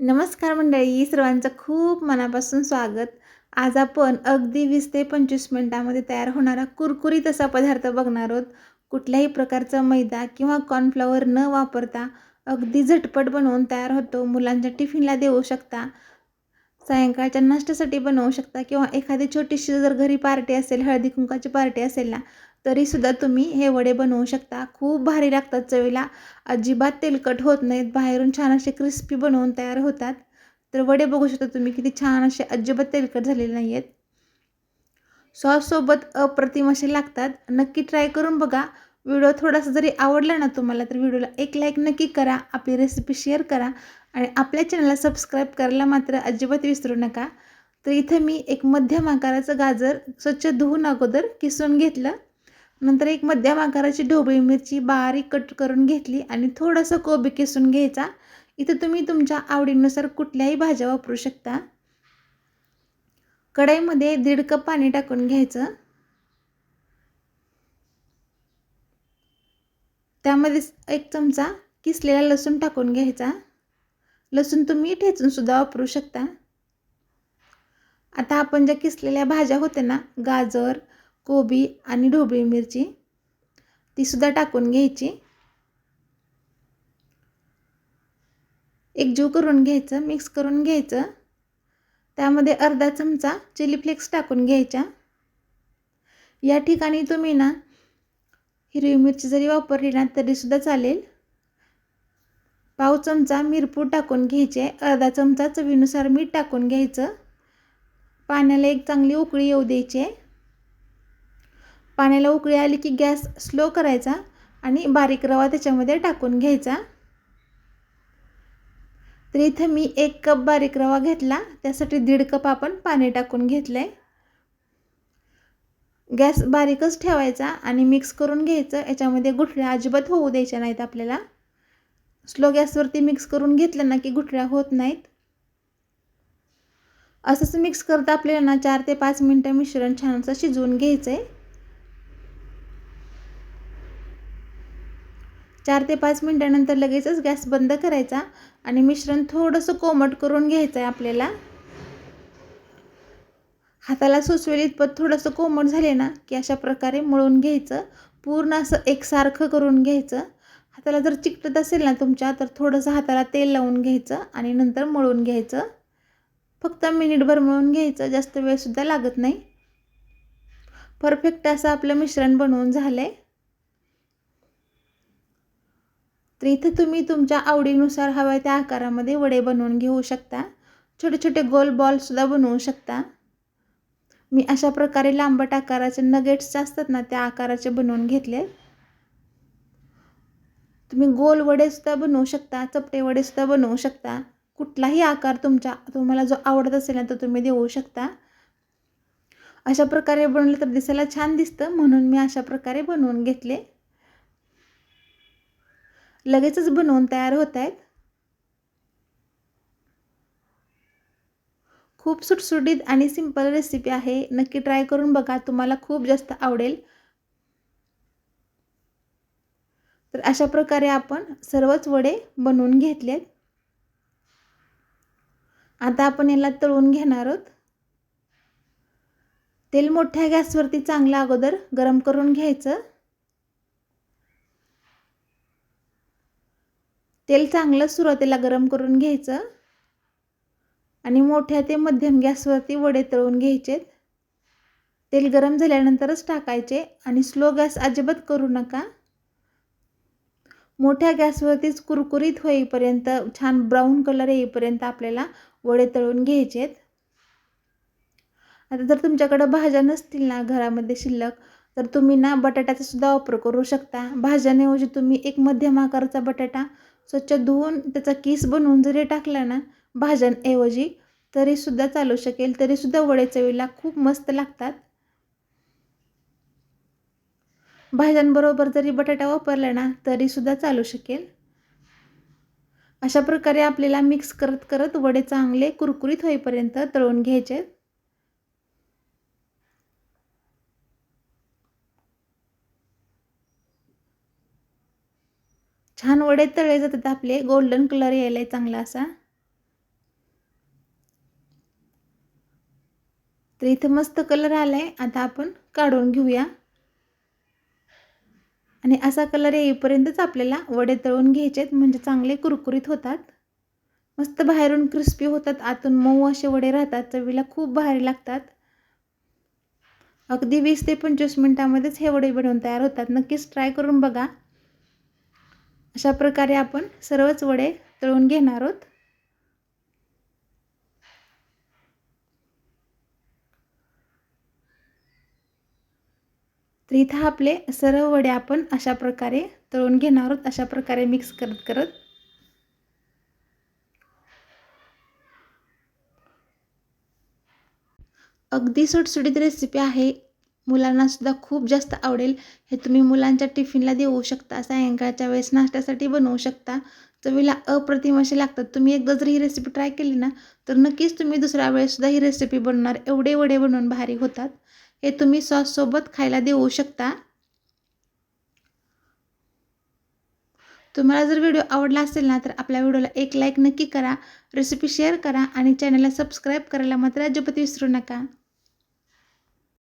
नमस्कार मंडळी सर्वांचं खूप मनापासून स्वागत. आज आपण अगदी वीस ते पंचवीस मिनटामध्ये तयार होणारा कुरकुरीत असा पदार्थ बघणार आहोत. कुठल्याही प्रकारचा मैदा किंवा कॉर्नफ्लॉवर न वापरता अगदी झटपट बनवून तयार होतो. मुलांच्या टिफिनला देऊ शकता सायंकाळच्या नाश्त्यासाठी बनवू शकता किंवा एखादी छोटीशी जर घरी पार्टी असेल हळदी कुंकाची पार्टी असेल ना तरीसुद्धा तुम्ही हे वडे बनवू शकता. खूप भारी लागतात चवीला. अजिबात तेलकट होत नाहीत. बाहेरून छान असे क्रिस्पी बनवून तयार होतात. तर वडे बघू शकता तुम्ही किती छान असे अजिबात तेलकट झालेले नाही आहेत सॉससोबत अप्रतिम असे लागतात. नक्की ट्राय करून बघा. व्हिडिओ थोडासा जरी आवडला ना तुम्हाला तर व्हिडिओला एक लाईक नक्की करा. आपली रेसिपी शेअर करा. आणि आपल्या चॅनलला सबस्क्राईब करायला मात्र अजिबात विसरू नका. तर इथं मी एक मध्यम आकाराचं गाजर स्वच्छ धुवून अगोदर किसून घेतलं. नंतर एक मध्यम आकाराची ढोबळी मिरची बारीक कट करून घेतली आणि थोडंसं कोबी किसून घ्यायचा. इथं तुम्ही तुमच्या आवडीनुसार कुठल्याही भाज्या वापरू शकता. कढईमध्ये दीड कप पाणी टाकून घ्यायचं. त्यामध्ये एक चमचा किसलेला लसूण टाकून घ्यायचा. लसूण तुम्ही ठेचूनसुद्धा वापरू शकता. आता आपण ज्या किसलेल्या भाज्या होत्या ना गाजर कोबी आणि ढोबळी मिरची. तीसुद्धा टाकून घ्यायची. एकजीव करून घ्यायचं मिक्स करून घ्यायचं. त्यामध्ये अर्धा चमचा चिली फ्लेक्स टाकून घ्यायच्या. या ठिकाणी तुम्ही ना हिरवी मिरची जरी वापरली ना तरीसुद्धा चालेल. पाव चमचा मिरपूड टाकून घ्यायचे. अर्धा चमचा चवीनुसार मीठ टाकून घ्यायचं. पाण्याला एक चांगली उकळी येऊ द्यायची. आहे पाण्याला उकळी आली की गॅस स्लो करायचा आणि बारीक रवा त्याच्यामध्ये टाकून घ्यायचा. तर इथं मी एक कप बारीक रवा घेतला. त्यासाठी दीड कप आपण पाणी टाकून घेतलं आहे गॅस बारीकच ठेवायचा आणि मिक्स करून घ्यायचं. याच्यामध्ये गुठळ्या अजिबात होऊ द्यायच्या नाहीत आपल्याला. स्लो गॅसवरती मिक्स करून घेतलं ना की गुठळ्या होत नाहीत. असंच मिक्स करता आपल्याला ना चार ते पाच मिनटं मिश्रण छानसं शिजवून घ्यायचं आहे चार ते पाच मिनटानंतर लगेचच गॅस बंद करायचा आणि मिश्रण थोडंसं कोमट करून घ्यायचं आहे आपल्याला. हाताला सुचवेल इतपत थोडंसं कोमट झाले ना की अशा प्रकारे मळून घ्यायचं. पूर्ण असं एकसारखं करून घ्यायचं. हाताला जर चिकटत असेल ना तुमच्या तर थोडंसं हाताला तेल लावून घ्यायचं आणि नंतर मळून घ्यायचं. फक्त मिनिटभर मळून घ्यायचं जास्त वेळसुद्धा लागत नाही. परफेक्ट असं आपलं मिश्रण बनवून झालं आहे तर इथं तुम्ही तुमच्या आवडीनुसार हव्या त्या आकारामध्ये वडे बनवून घेऊ शकता. छोटे छोटे गोल बॉलसुद्धा बनवू शकता. मी अशा प्रकारे लांबट आकाराचे नगेट्स असतात ना त्या आकाराचे बनवून घेतले. तुम्ही गोल वडेसुद्धा बनवू शकता चपटे वडेसुद्धा बनवू शकता. कुठलाही आकार तुमच्या तुम्हाला जो आवडत असेल ना तो तुम्ही देऊ शकता. अशा प्रकारे बनवलं तर दिसायला छान दिसतं म्हणून मी अशा प्रकारे बनवून घेतले. लगेचच बनवून तयार होत आहेत. खूप सुटसुटीत आणि सिंपल रेसिपी आहे. नक्की ट्राय करून बघा. तुम्हाला खूप जास्त आवडेल. तर अशा प्रकारे आपण सर्वच वडे बनवून घेतलेत. आता आपण याला तळून घेणार आहोत. तेल मोठ्या गॅसवरती चांगलं अगोदर गरम करून घ्यायचं. तेल चांगलं सुरुवातीला गरम करून घ्यायचं. आणि मोठ्या ते मध्यम गॅसवरती वडे तळून घ्यायचेत तेल गरम झाल्यानंतरच टाकायचे आणि स्लो गॅस अजिबात करू नका. मोठ्या गॅसवरतीच कुरकुरीत होईपर्यंत छान ब्राऊन कलर येईपर्यंत आपल्याला वडे तळून घ्यायचेत आता जर तुमच्याकडं भाज्या नसतील ना घरामध्ये शिल्लक तर तुम्ही ना बटाट्याचा सुद्धा वापर करू शकता. भाज्याऐवजी तुम्ही एक मध्यम आकाराचा बटाटा स्वच्छ धुवून त्याचा किस बनवून जरी टाकला ना भाज्यांऐवजी तरीसुद्धा चालू शकेल तरीसुद्धा वडे चवीला खूप मस्त लागतात. भाज्यांबरोबर जरी बटाटा वापरला ना तरीसुद्धा चालू शकेल. अशा प्रकारे आपल्याला मिक्स करत करत वडे चांगले कुरकुरीत होईपर्यंत तळून घ्यायचे. छान वडे तळले जातात आपले. गोल्डन कलर यायला चांगला असा. तर इथं मस्त कलर आलाय. आता आपण काढून घेऊया. आणि असा कलर येईपर्यंतच आपल्याला वडे तळून घ्यायचेत. म्हणजे चांगले कुरकुरीत होतात. मस्त बाहेरून क्रिस्पी होतात. आतून मऊ असे वडे राहतात. चवीला खूप भारी लागतात. अगदी वीस ते पंचवीस मिनटामध्येच हे वडे बनवून तयार होतात. नक्कीच ट्राय करून बघा. अशा प्रकारे आपण सर्वच वडे तळून घेणार आहोत. तर इथं आपले सर्व वडे आपण अशा प्रकारे तळून घेणार आहोत अशा प्रकारे मिक्स करत करत. अगदी सुटसुटीत रेसिपी आहे. मुलांनासुद्धा खूप जास्त आवडेल. हे तुम्ही मुलांच्या टिफिनला देऊ शकता. सायंकाळच्या वेळेस नाश्त्यासाठी बनवू शकता. चवीला अप्रतिम असे लागतात. तुम्ही एकदा जर ही रेसिपी ट्राय केली ना तर नक्कीच तुम्ही दुसऱ्या वेळेससुद्धा ही रेसिपी बनवणार. एवढे वडे बनवून भारी होतात. हे तुम्ही सॉससोबत खायला देऊ शकता. तुम्हाला जर व्हिडिओ आवडला असेल ना तर आपल्या व्हिडिओला एक लाईक नक्की करा. रेसिपी शेअर करा आणि चॅनलला सबस्क्राईब करायला मात्र अजिबात विसरू नका.